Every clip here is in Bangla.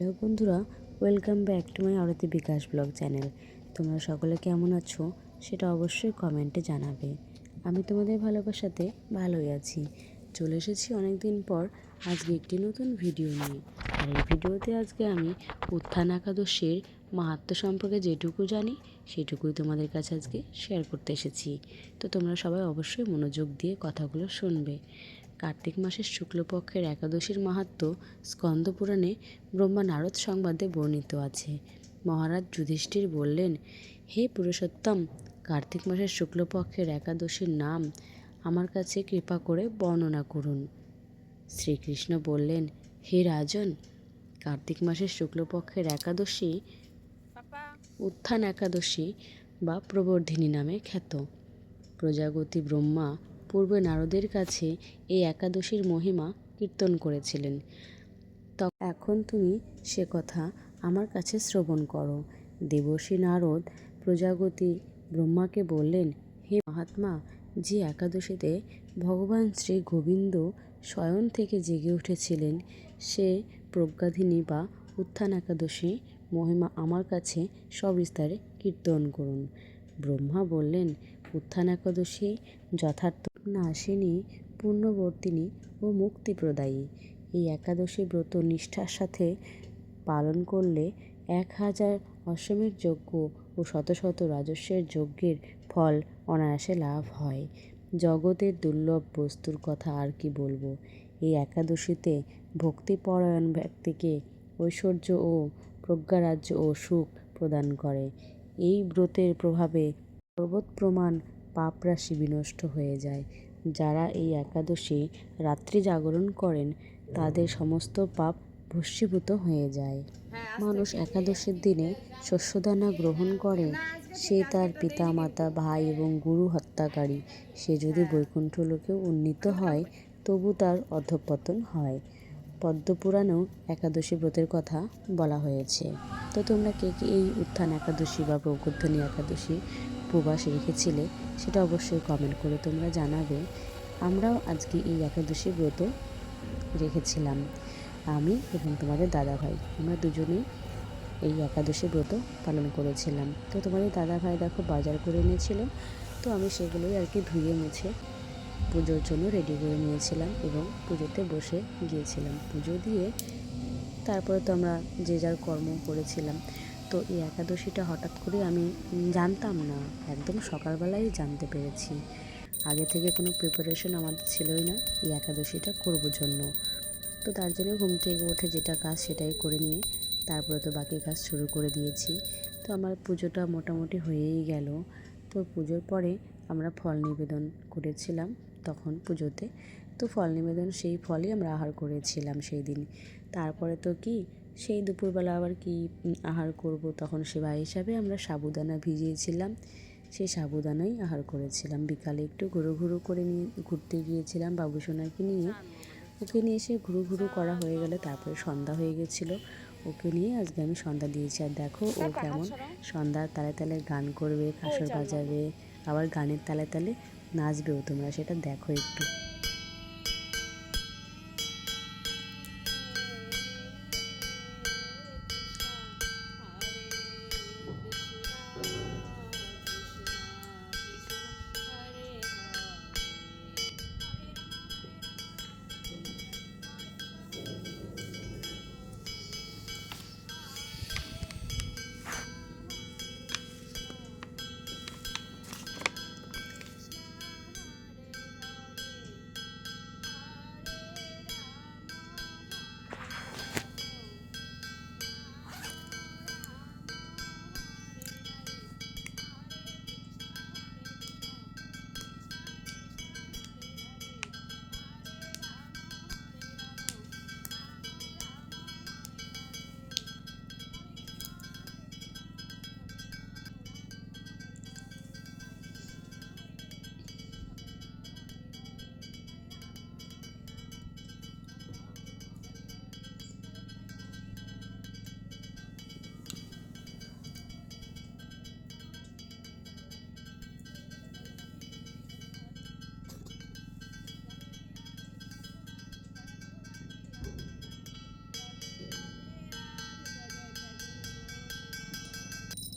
হ্যালো বন্ধুরা welcome back to my Arati Bikash blog channel তোমরা সকলে কেমন আছো? সেটা অবশ্যই কমেন্টে জানাবে। আমি তোমাদের ভালোবাসাতে ভালোই আছি। চলে এসেছি অনেক দিন পর আজকে একটি নতুন ভিডিও নিয়ে। আর এই ভিডিওতে আজকে আমি উত্থান একাদশীর মাহাত্ম্য সম্পর্কে যেটুকু জানি, সেটুকুই তোমাদের কাছে আজকে শেয়ার করতে এসেছি। তো তোমরা সবাই অবশ্যই মনোযোগ দিয়ে কথাগুলো শুনবে। কার্তিক মাসের শুক্লপক্ষের একাদশীর মাহাত্ম্য স্কন্দপুরাণে ব্রহ্মা নারদ সংবাদে বর্ণিত আছে। মহারাজ যুধিষ্ঠির বললেন, হে পুরুষোত্তম, কার্তিক মাসের শুক্লপক্ষের একাদশীর নাম আমার কাছে কৃপা করে বর্ণনা করুন। শ্রীকৃষ্ণ বললেন, হে রাজন, কার্তিক মাসের শুক্লপক্ষের একাদশী উত্থান একাদশী বা প্রবর্ধিনী নামে খ্যাত। প্রজাগতি ব্রহ্মা পূর্বে নারদের কাছে এই একাদশীর মহিমা কীর্তন করেছিলেন। ত এখন তুমি সে কথা আমার কাছে শ্রবণ করো। দেবর্ষী নারদ প্রজাগতি ব্রহ্মাকে বললেন, হে মহাত্মা, যে একাদশীতে ভগবান শ্রী গোবিন্দ স্বয়ং থেকে জেগে উঠেছিলেন, সে প্রজ্ঞাধিনী বা উত্থান একাদশী মহিমা আমার কাছে সবিস্তারে কীর্তন করুন। ব্রহ্মা বললেন, উত্থান একাদশী যথার্থ নাশিনী পুণ্যবর্তিনী ও মুক্তিপ্রদায়ী। এই একাদশী ব্রত নিষ্ঠার সাথে পালন করলে এক হাজার অশ্বমের যজ্ঞ ও শত শত রাজস্বের যজ্ঞের ফল অনায়াসে লাভ হয়। জগতের দুর্লভ বস্তুর কথা আর কি বলব? এই একাদশীতে ভক্তিপরায়ণ ব্যক্তিকে ঐশ্বর্য ও প্রজ্ঞারাজ্য ও সুখ প্রদান করে। এই ব্রতের প্রভাবে পর্বত প্রমাণ পাপরাশি বিনষ্ট হয়ে যায়। যারা এই একাদশী রাত্রি জাগরণ করেন, তাদের সমস্ত পাপ ভস্মীভূত হয়ে যায়। মানুষ একাদশীর দিনে শস্যদানা গ্রহণ করে, সে তার পিতা মাতা ভাই এবং গুরু হত্যাকারী। সে যদি বৈকুণ্ঠ লোকেও উন্নীত হয়, তবু তার অধঃপতন হয়। পদ্মপুরাণেও একাদশী ব্রতের কথা বলা হয়েছে। তো তোমরা কে কে এই উত্থান একাদশী বা প্রগর্ধনী একাদশী উপবাস রেখেছিলে, সেটা অবশ্যই কমেন্ট করে তোমরা জানাবে। আমরাও আজকে এই একাদশী ব্রত রেখেছিলাম, আমি এবং তোমাদের দাদা ভাই আমরা দুজনেই এই একাদশী ব্রত পালন করেছিলাম। তো তোমাদের দাদা ভাই দেখো বাজার করে এনেছিল, তো আমি সেগুলোই আর কি ধুয়ে মুছে পুজোর জন্য রেডি করে নিয়েছিলাম এবং পুজোতে বসে গিয়েছিলাম। পুজো দিয়ে তারপরে তো আমরা যে যার কর্ম করেছিলাম। তো এই একাদশীটা হঠাৎ করে আমি জানতাম না, একদম সকালবেলায় জানতে পেরেছি। আগে থেকে কোনো প্রিপারেশন আমাদের ছিলই না, এই একাদশীটা করব জন্য। তো তার জন্য ঘুম থেকে উঠে যেটা কাজ সেটাই করে নিয়ে তারপরে তো বাকি কাজ শুরু করে দিয়েছি। তো আমার পুজোটা মোটামুটি হয়েই গেল। তো পুজোর পরে আমরা ফল নিবেদন করেছিলাম তখন পুজোতে। তো ফল নিবেদন সেই ফলই আমরা আহার করেছিলাম সেই দিন। তারপরে তো কি সেই দুপুরবেলা আবার কি আহার করব তখন সেবা হিসাবে আমরা সাবুদানা ভিজিয়েছিলাম। সেই সাবুদানাই আহার করেছিলাম। বিকালে একটু ঘুরো ঘুরো করে নিয়ে ঘুরতে গিয়েছিলাম বাবু সোনাকে নিয়ে। ওকে নিয়ে এসে ঘুরু ঘুরু করা হয়ে গেলে তারপরে সন্ধ্যা হয়ে গেছিল। ওকে নিয়ে আজকে আমি সন্ধ্যা দিয়েছি। আর দেখো ও কেমন সন্ধ্যার তালে তালে গান করবে কাসর বাজাবে আবার গানের তালে তালে নাচবেও তোমরা সেটা দেখো একটু।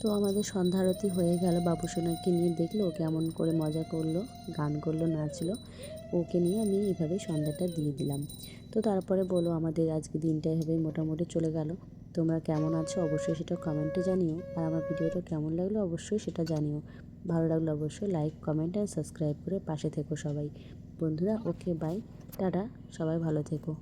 তো আমাদের সন্ধ্যা আরতি হয়ে গেল। বাবুসোনাকে নিয়ে দেখল, ও কেমন করে মজা করল, গান করল, নাচলো। ওকে নিয়ে আমি এইভাবে সন্ধ্যাটা দিয়ে দিলাম। তো তারপরে বলো, আমাদের আজকে দিনটা এভাবেই মোটামুটি চলে গেল। তোমরা কেমন আছো অবশ্যই সেটা কমেন্টে জানিও। আর আমার ভিডিওটা কেমন লাগল অবশ্যই সেটা জানিও। ভালো লাগল অবশ্যই লাইক, কমেন্ট আর সাবস্ক্রাইব করে পাশে থেকো সবাই। বন্ধুরা, ওকে বাই। টাটা, সবাই ভালো থেকো।